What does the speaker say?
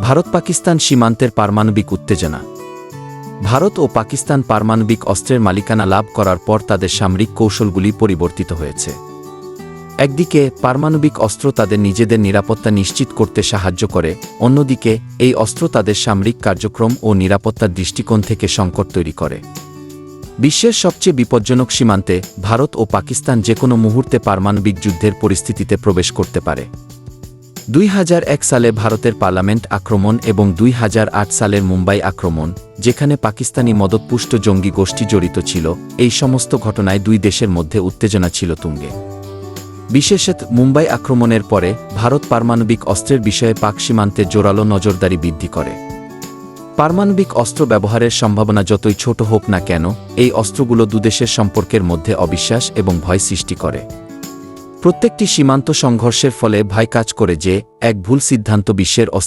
ভারত পাকিস্তান সীমান্তের পারমাণবিক উত্তেজনা। ভারত ও পাকিস্তান পারমাণবিক অস্ত্রের মালিকানা লাভ করার পর তাদের সামরিক কৌশলগুলি পরিবর্তিত হয়েছে। একদিকে, পারমাণবিক অস্ত্র তাদের নিজেদের নিরাপত্তা নিশ্চিত করতে সাহায্য করে, অন্যদিকে, এই অস্ত্র তাদের সামরিক কার্যক্রম ও নিরাপত্তার দৃষ্টিকোণ থেকে সংকট তৈরি করে। বিশ্বের সবচেয়ে বিপজ্জনক সীমান্তে ভারত ও পাকিস্তান যে কোনো মুহূর্তে পারমাণবিক যুদ্ধের পরিস্থিতিতে প্রবেশ করতে পারে। দুই হাজার এক সালে ভারতের পার্লামেন্ট আক্রমণ এবং দুই হাজার আট সালের মুম্বাই আক্রমণ, যেখানে পাকিস্তানি মদতপুষ্ট জঙ্গি গোষ্ঠী জড়িত ছিল, এই সমস্ত ঘটনায় দুই দেশের মধ্যে উত্তেজনা ছিল তুঙ্গে। বিশেষত মুম্বাই আক্রমণের পরে, ভারত পারমাণবিক অস্ত্রের বিষয়ে পাক সীমান্তে জোরালো নজরদারি বৃদ্ধি করে। পারমাণবিক অস্ত্র ব্যবহারের সম্ভাবনা যতই ছোট হোক না কেন, এই অস্ত্রগুলো দুদেশের সম্পর্কের মধ্যে অবিশ্বাস এবং ভয় সৃষ্টি করে। প্রত্যেকটি সীমান্ত সংঘর্ষের ফলে ভাই কাজ করে যে এক ভুল সিদ্ধান্ত বিশ্বের অস্থির